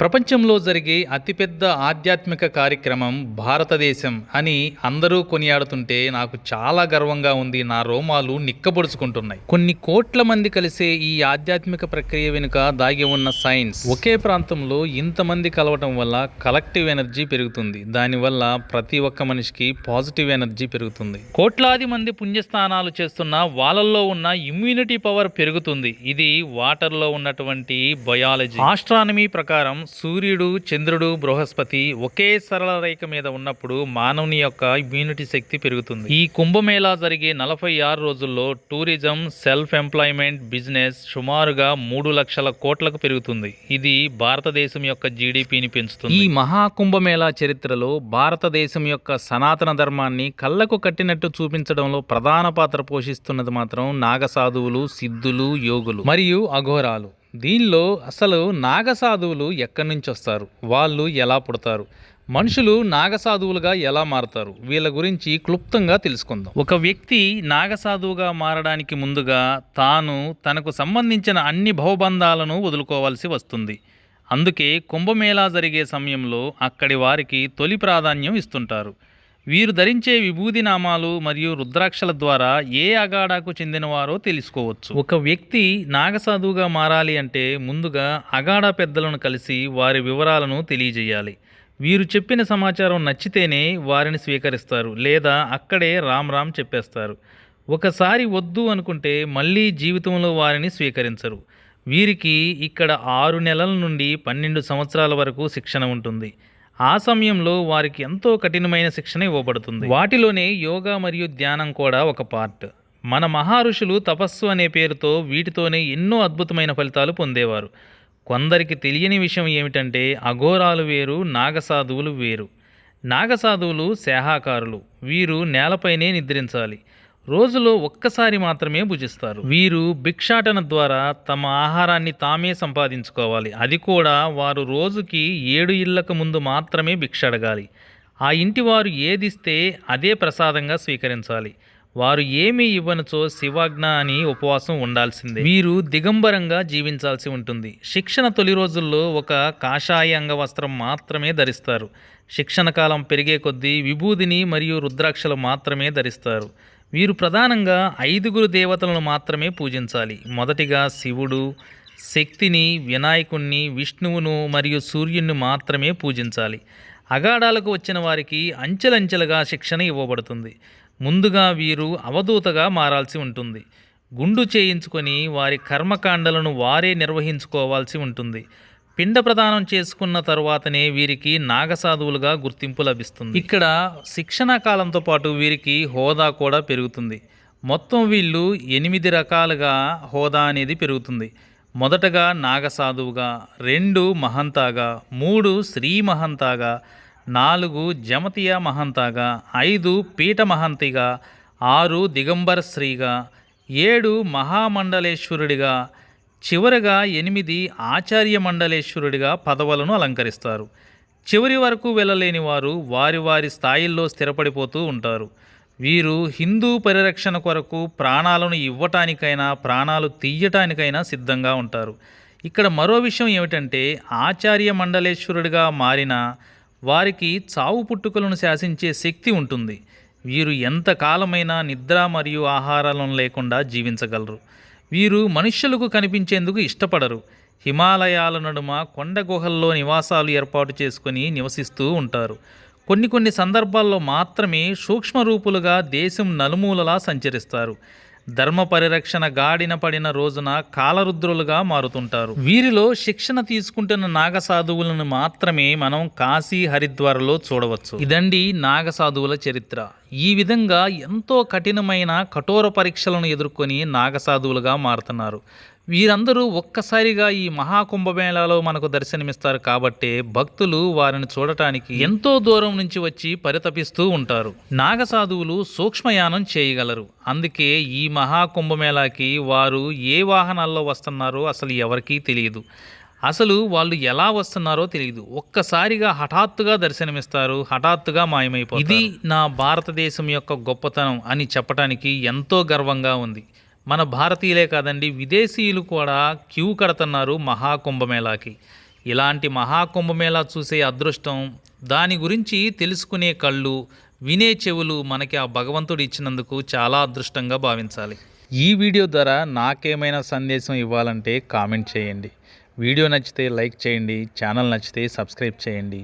ప్రపంచంలో జరిగే అతిపెద్ద ఆధ్యాత్మిక కార్యక్రమం భారతదేశం అని అందరూ కొనియాడుతుంటే నాకు చాలా గర్వంగా ఉంది. నా రోమాలు నిక్కబొడుచుకుంటున్నాయి. కొన్ని కోట్ల మంది కలిసే ఈ ఆధ్యాత్మిక ప్రక్రియ వెనుక దాగి ఉన్న సైన్స్. ఒకే ప్రాంతంలో ఇంతమంది కలవటం వల్ల కలెక్టివ్ ఎనర్జీ పెరుగుతుంది. దానివల్ల ప్రతి ఒక్క మనిషికి పాజిటివ్ ఎనర్జీ పెరుగుతుంది. కోట్లాది మంది పుణ్యస్థానాలు చేస్తున్న వాళ్ళల్లో ఉన్న ఇమ్యూనిటీ పవర్ పెరుగుతుంది. ఇది వాటర్లో ఉన్నటువంటి బయాలజీ. ఆస్ట్రానమీ ప్రకారం సూర్యుడు చంద్రుడు బృహస్పతి ఒకే సరళ రేఖ మీద ఉన్నప్పుడు మానవుని యొక్క ఇమ్యూనిటీ శక్తి పెరుగుతుంది. ఈ కుంభమేళా జరిగే నలభై ఆరు రోజుల్లో టూరిజం సెల్ఫ్ ఎంప్లాయ్మెంట్ బిజినెస్ సుమారుగా మూడు లక్షల కోట్లకు పెరుగుతుంది. ఇది భారతదేశం యొక్క జీడిపిని పెంచుతుంది. ఈ మహా కుంభమేళా చరిత్రలో భారతదేశం యొక్క సనాతన ధర్మాన్ని కళ్ళకు కట్టినట్టు చూపించడంలో ప్రధాన పాత్ర పోషిస్తున్నది మాత్రం నాగసాధువులు సిద్ధులు యోగులు. మరియు అఘోరాలు. దీనిలో అసలు నాగసాధువులు ఎక్కడి నుంచి వస్తారు? వాళ్ళు ఎలా పుడతారు? మనుషులు నాగసాధువులుగా ఎలా మారతారు? వీళ్ళ గురించి క్లుప్తంగా తెలుసుకుందాం. ఒక వ్యక్తి నాగసాధువుగా మారడానికి ముందుగా తాను తనకు సంబంధించిన అన్ని భవబంధాలను వదులుకోవాల్సి వస్తుంది. అందుకే కుంభమేళా జరిగే సమయంలో అక్కడి వారికి తొలి ప్రాధాన్యం ఇస్తుంటారు. వీరు ధరించే విభూది నామాలు మరియు రుద్రాక్షల ద్వారా ఏ అగాడాకు చెందినవారో తెలుసుకోవచ్చు. ఒక వ్యక్తి నాగసాధువుగా మారాలి అంటే ముందుగా అగాడా పెద్దలను కలిసి వారి వివరాలను తెలియజేయాలి. వీరు చెప్పిన సమాచారం నచ్చితేనే వారిని స్వీకరిస్తారు లేదా అక్కడే రామ్ రామ్ చెప్పేస్తారు. ఒకసారి వద్దు అనుకుంటే మళ్ళీ జీవితంలో వారిని స్వీకరించరు. వీరికి ఇక్కడ ఆరు నెలల నుండి పన్నెండు సంవత్సరాల వరకు శిక్షణ ఉంటుంది. ఆ సమయంలో వారికి ఎంతో కఠినమైన శిక్షణ ఇవ్వబడుతుంది. వాటిలోనే యోగా మరియు ధ్యానం కూడా ఒక పార్ట్. మన మహర్షులు తపస్సు అనే పేరుతో వీటితోనే ఎన్నో అద్భుతమైన ఫలితాలు పొందేవారు. కొందరికి తెలియని విషయం ఏమిటంటే అఘోరాలు వేరు నాగసాధువులు వేరు. నాగసాధువులు శాహాకారులు వీరు నేలపైనే నిద్రించాలి. రోజులో ఒక్కసారి మాత్రమే భుజిస్తారు. వీరు భిక్షాటన ద్వారా తమ ఆహారాన్ని తామే సంపాదించుకోవాలి. అది కూడా వారు రోజుకి ఏడు ఇళ్ళకు ముందు మాత్రమే భిక్ష అడగాలి. ఆ ఇంటి వారు ఏదిస్తే అదే ప్రసాదంగా స్వీకరించాలి. వారు ఏమీ ఇవ్వనుచో శివాజ్ఞ అని ఉపవాసం ఉండాల్సిందే. వీరు దిగంబరంగా జీవించాల్సి ఉంటుంది. శిక్షణ తొలి రోజుల్లో ఒక కాషాయ అంగవస్త్రం మాత్రమే ధరిస్తారు. శిక్షణ కాలం పెరిగే కొద్దీ విభూదిని మరియు రుద్రాక్షలు మాత్రమే ధరిస్తారు. వీరు ప్రధానంగా ఐదుగురు దేవతలను మాత్రమే పూజించాలి. మొదటిగా శివుడు శక్తిని వినాయకుణ్ణి విష్ణువును మరియు సూర్యుణ్ణి మాత్రమే పూజించాలి. అగాడాలకు వచ్చిన వారికి అంచెలంచెలుగా శిక్షణ ఇవ్వబడుతుంది. ముందుగా వీరు అవధూతగా మారాల్సి ఉంటుంది. గుండు చేయించుకొని వారి కర్మకాండలను వారే నిర్వహించుకోవాల్సి ఉంటుంది. పిండ ప్రదానం చేసుకున్న తరువాతనే వీరికి నాగసాధువులుగా గుర్తింపు లభిస్తుంది. ఇక్కడ శిక్షణా కాలంతో పాటు వీరికి హోదా కూడా పెరుగుతుంది. మొత్తం వీళ్ళు ఎనిమిది రకాలుగా హోదా అనేది పెరుగుతుంది. మొదటగా నాగసాధువుగా రెండు మహంతాగా మూడు శ్రీ మహంతాగా నాలుగు జమతియ మహంతాగా ఐదు పీఠ మహంతిగా ఆరు దిగంబర శ్రీగా ఏడు మహామండలేశ్వరుడిగా చివరగా ఎనిమిది ఆచార్య మండలేశ్వరుడిగా పదవులను అలంకరిస్తారు. చివరి వరకు వెళ్ళలేని వారు వారి వారి స్థాయిల్లో స్థిరపడిపోతూ ఉంటారు. వీరు హిందూ పరిరక్షణ కొరకు ప్రాణాలను ఇవ్వటానికైనా ప్రాణాలు తీయటానికైనా సిద్ధంగా ఉంటారు. ఇక్కడ మరో విషయం ఏమిటంటే ఆచార్య మండలేశ్వరుడిగా మారిన వారికి చావు పుట్టుకలను శాసించే శక్తి ఉంటుంది. వీరు ఎంతకాలమైనా నిద్ర మరియు ఆహారాలను లేకుండా జీవించగలరు. వీరు మనుష్యులకు కనిపించేందుకు ఇష్టపడరు. హిమాలయాల నడుమ కొండ గుహల్లో నివాసాలు ఏర్పాటు చేసుకొని నివసిస్తూ ఉంటారు. కొన్ని కొన్ని సందర్భాల్లో మాత్రమే సూక్ష్మ రూపులుగా దేశం నలుమూలలా సంచరిస్తారు. ధర్మ పరిరక్షణ గాడిన పడిన రోజున కాలరుద్రులుగా మారుతుంటారు. వీరిలో శిక్షణ తీసుకుంటున్న నాగసాధువులను మాత్రమే మనం కాశీ హరిద్వార్లో చూడవచ్చు. ఇదండి నాగసాధువుల చరిత్ర. ఈ విధంగా ఎంతో కఠినమైన కఠోర పరీక్షలను ఎదుర్కొని నాగసాధువులుగా మారుతున్నారు. వీరందరూ ఒక్కసారిగా ఈ మహాకుంభమేళాలో మనకు దర్శనమిస్తారు కాబట్టే భక్తులు వారిని చూడటానికి ఎంతో దూరం నుంచి వచ్చి పరితపిస్తూ ఉంటారు. నాగసాధువులు సూక్ష్మయానం చేయగలరు. అందుకే ఈ మహాకుంభమేళాకి వారు ఏ వాహనాల్లో వస్తున్నారో అసలు ఎవరికీ తెలియదు. అసలు వాళ్ళు ఎలా వస్తున్నారో తెలియదు. ఒక్కసారిగా హఠాత్తుగా దర్శనమిస్తారు. హఠాత్తుగా మాయమైపోతారు. ఇది నా భారతదేశం యొక్క గొప్పతనం అని చెప్పడానికి ఎంతో గర్వంగా ఉంది. మన భారతీయులే కాదండి విదేశీయులు కూడా క్యూ కడుతున్నారు మహాకుంభమేళాకి. ఇలాంటి మహాకుంభమేళా చూసే అదృష్టం దాని గురించి తెలుసుకునే కళ్ళు వినే చెవులు మనకి ఆ భగవంతుడు ఇచ్చినందుకు చాలా అదృష్టంగా భావించాలి. ఈ వీడియో ద్వారా నాకేమైనా సందేశం ఇవ్వాలంటే కామెంట్ చేయండి. వీడియో నచ్చితే లైక్ చేయండి ఛానల్ నచ్చితే సబ్స్క్రైబ్ చేయండి.